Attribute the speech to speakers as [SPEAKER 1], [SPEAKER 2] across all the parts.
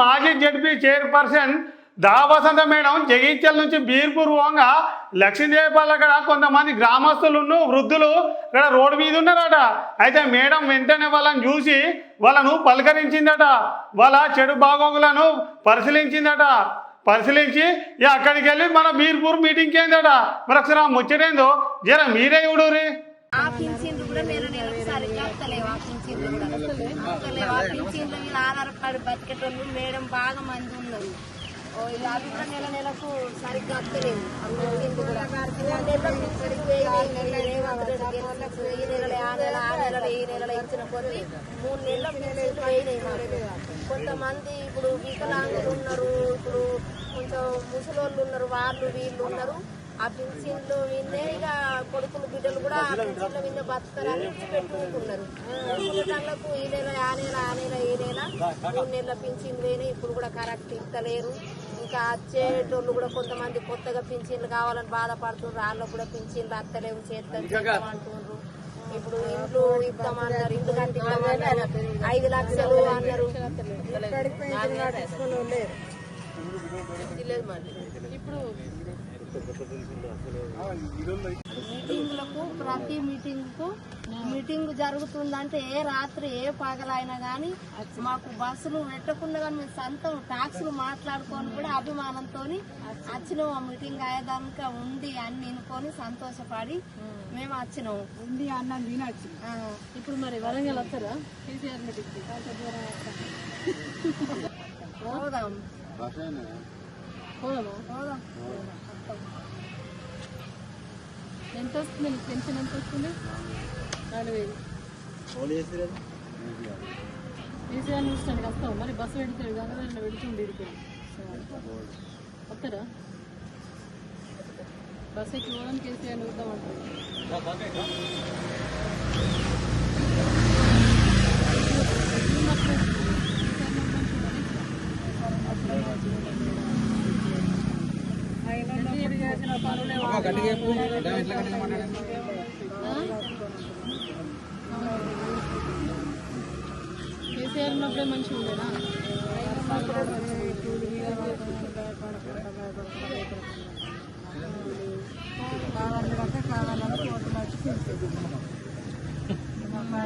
[SPEAKER 1] మాజీ ZP chairperson దావసంత madam Jagtial నుంచి బీర్పూర్ పోగా లక్ష్మీదేవిపల్లి అక్కడ కొంతమంది గ్రామస్తులు వృద్ధులు ఇక్కడ రోడ్డు మీద ఉన్నారట. అయితే మేడం వెంటనే వాళ్ళని చూసి వాళ్ళను పలకరించిందట. వాళ్ళ చెడు భాగోగులను పరిశీలించిందట. పరిశీలించి ఇక అక్కడికి వెళ్ళి మన బీర్పూర్ మీటింగ్కి ఏందట? మరి ఒకసారి ఆ ముచ్చటేందో? జర మీరే చూడురి
[SPEAKER 2] ఆ పింఛన్లు కూడా నేను నెలకు సరిగ్గా వస్తలేవు ఆ పింఛన్లు కూడా. వస్తలేవు ఆ పింఛన్లు మీద ఆధారపడి బతికేటోళ్ళు మేడం బాగా మంది ఉన్నారు. ఓ అవి కూడా నెల నెలకు సరిగ్గా వస్తలేవు ఆ పింఛన్లు ఈ నెల ఆ నెల ఆ నెల ఈ నెల ఇచ్చిన కొద్ది మూడు నెలల పింఛన్లు పోయినాయి కొంతమంది ఇప్పుడు వికలాంగులు ఉన్నారు ఇప్పుడు కొంచెం ముసలోళ్ళు ఉన్నారు వాళ్ళు వీళ్ళు ఉన్నారు. ఆ పింఛన్లు విన్నే ఇక కొడుకులు బిడ్డలు కూడా ఆ పింఛన్ల విన్న బతుకరాని పెట్టుకుంటున్నారు ముసలిటండ్లకు ఈ నెల ఆ నెల ఆ నెల ఈ నెల మూడు నెలల పింఛన్లు వేయని ఇప్పుడు కూడా కరెక్ట్ ఇస్తలేరు ఇంకా వచ్చేటోళ్ళు కూడా కొంతమంది కొత్తగా పింఛన్లు కావాలని బాధపడుతున్నారు. వాళ్ళకు కూడా పింఛన్లు అత్తలేవు చేస్తారు అంటున్నారు ఇప్పుడు ఇంట్లో ఇద్దామన్నారు ఇల్లు కట్టిద్దామన్నారు ఐదు లక్షలు అన్నారు. ఇప్పుడు మీటింగ్లకు ప్రతి మీటింగ్కు మీటింగ్ జరుగుతుందంటే ఏ రాత్రి ఏ పగలైనా కానీ మాకు బస్సులు పెట్టకుండా కానీ మేము సొంతం ట్యాక్సులు మాట్లాడుకొని కూడా అభిమానంతో వచ్చినాం. ఆ మీటింగ్ అయ్యేదానికి ఉండి అన్ని వినుకొని సంతోషపడి మేము వచ్చినాము
[SPEAKER 3] ఉంది అన్నం
[SPEAKER 2] ఆ,
[SPEAKER 3] ఇప్పుడు మరి వరంగల్ వస్తారా? కేసీఆర్ మీటింగ్కి
[SPEAKER 2] పోదాం. పోదాం.
[SPEAKER 3] ఎంత వస్తుంది నీకు పెన్షన్ ఎంత వస్తుంది నాలుగు వేలు కేసీఆర్ చూస్తానికి వస్తావు? మరి బస్సు పెడతాడు గంగాధర పెడుతుంది ఇడికి వస్తారా? బస్సు ఎక్కి పోదాం కేసీఆర్ చూద్దామంటారు కేసీఆర్ ఉన్నప్పుడే మంచిగా ఉండేనా?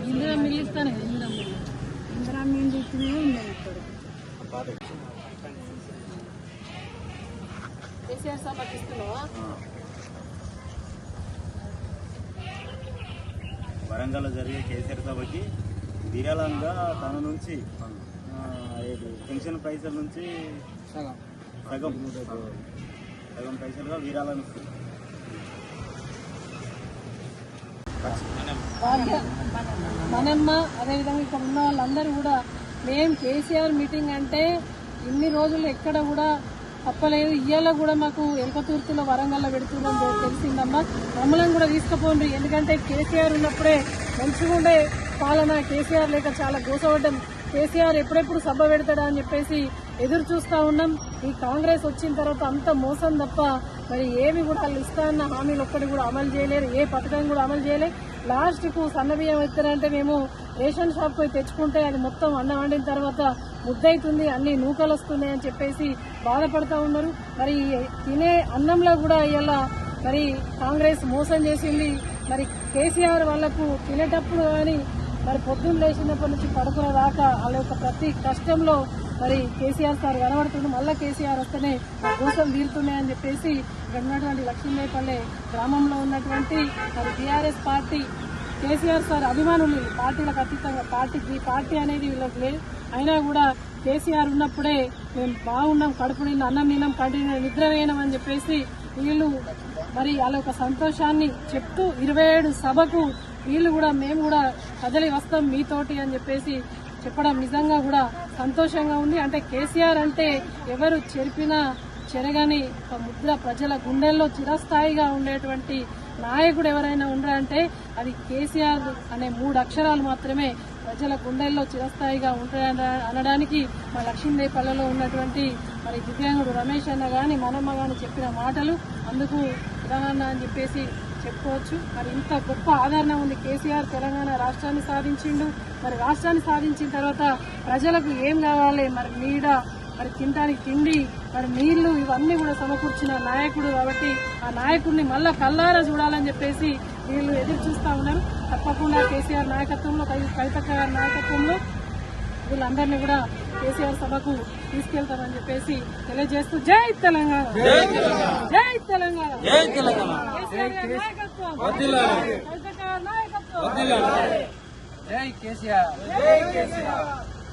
[SPEAKER 3] ఇందిరా మిల్లు ఇస్తాను ఇందిరా మిల్లు.
[SPEAKER 2] ఇందిరా మిల్లు ఇచ్చినవి ఉన్నాయి ఇప్పుడు.
[SPEAKER 3] కేసీఆర్ సభకి
[SPEAKER 4] వరంగల్లో జరిగే కేసీఆర్ సభకి విరాళంగా తన నుంచి పెన్షన్ పైసల నుంచి సగం. సగం పైసలుగా విరాళాలు ఇస్తుంది.
[SPEAKER 3] మనమ్మ అదేవిధంగా ఇక్కడ ఉన్న వాళ్ళందరూ కూడా మేము కేసీఆర్ మీటింగ్ అంటే ఇన్ని రోజులు ఎక్కడ కూడా తప్పలేదు. ఇయ్యాల కూడా మాకు ఎలకతూర్తిలో వరంగల్లో పెడుతుందని తెలిసిందమ్మా. మమ్మల్ని కూడా తీసుకుపోండి. ఎందుకంటే కేసీఆర్ ఉన్నప్పుడే మంచిగా ఉండే పాలన. కేసీఆర్ లేక చాలా గోసపడ్డం కేసీఆర్ ఎప్పుడెప్పుడు సభ పెడతాడా అని చెప్పేసి ఎదురు చూస్తూ ఉన్నాం. ఈ కాంగ్రెస్ వచ్చిన తర్వాత అంత మోసం తప్ప మరి ఏమి కూడా వాళ్ళు ఇస్తా అన్న హామీలు ఒక్కటి కూడా అమలు చేయలేరు ఏ పథకం కూడా అమలు చేయలేదు లాస్ట్కు సన్నబియ్యం ఇస్తారంటే మేము రేషన్ షాప్ పోయి తెచ్చుకుంటే అది మొత్తం అన్నం వండిన తర్వాత ముద్దయితుంది అన్ని నూకలు వస్తున్నాయి అని చెప్పేసి బాధపడతా ఉన్నారు. మరి తినే అన్నంలో కూడా ఇలా మరి కాంగ్రెస్ మోసం చేసింది. మరి కేసీఆర్ వాళ్ళకు తినేటప్పుడు కానీ మరి పొద్దున్న లేచినప్పటి నుంచి పడుకునే దాకా వాళ్ళ యొక్క ప్రతి కష్టంలో మరి కేసీఆర్ సార్ కనబడుతుంది మళ్ళీ కేసీఆర్ వస్తేనే కోసం తీరుతున్నాయని చెప్పేసి ఇక్కడ ఉన్నటువంటి లక్ష్మీదేపల్లె గ్రామంలో ఉన్నటువంటి మరి టీఆర్ఎస్ పార్టీ కేసీఆర్ సార్ అభిమానులు పార్టీలకు అతీతంగా పార్టీకి పార్టీ అనేది వీళ్ళకి లేదు. అయినా కూడా కేసీఆర్ ఉన్నప్పుడే మేము బాగున్నాం కడుపు నిండా అన్నం తిన్నాం కంటి నిద్ర వేయనం అని చెప్పేసి వీళ్ళు మరి వాళ్ళ యొక్క సంతోషాన్ని చెప్తూ ఇరవై ఏడు సభకు వీళ్ళు కూడా మేము కూడా కదలి వస్తాం మీతోటి అని చెప్పేసి చెప్పడం నిజంగా కూడా సంతోషంగా ఉంది. అంటే కేసీఆర్ అంటే ఎవరు చెరిపినా చెరగని ఒక ముద్ర ప్రజల గుండెల్లో చిరస్థాయిగా ఉండేటువంటి నాయకుడు ఎవరైనా ఉన్నారంటే అది కేసీఆర్ అనే మూడు అక్షరాలు మాత్రమే ప్రజల గుండెల్లో చిరస్థాయిగా ఉంటాయని అనడానికి మా లక్ష్మీదేపల్లిలో ఉన్నటువంటి మరి దివ్యాంగుడు రమేష్ అన్న కానీ మనమ్మ కానీ చెప్పిన మాటలు అందుకు ఉదాహరణ అని చెప్పేసి చెప్పుకోవచ్చు. మరి ఇంత గొప్ప ఆదరణ ఉంది కేసీఆర్ తెలంగాణ రాష్ట్రాన్ని సాధించిండు. మరి రాష్ట్రాన్ని సాధించిన తర్వాత ప్రజలకు ఏం కావాలి? మరి నీడ మరి తినడానికి తిండి మరి నీళ్ళు ఇవన్నీ కూడా సమకూర్చిన నాయకుడు కాబట్టి ఆ నాయకుడిని మళ్ళా కల్లారా చూడాలని చెప్పేసి వీళ్ళు ఎదురు చూస్తా ఉన్నారు. తప్పకుండా కేసీఆర్ నాయకత్వంలో కవి- కవితక్క గారి నాయకత్వంలో వీళ్ళందరినీ కూడా కేసీఆర్ సభకు తీసుకెళ్తామని చెప్పేసి తెలియజేస్తూ జై తెలంగాణ! జై తెలంగాణ! కేసీఆర్ గారి నాయకత్వం కవితక్క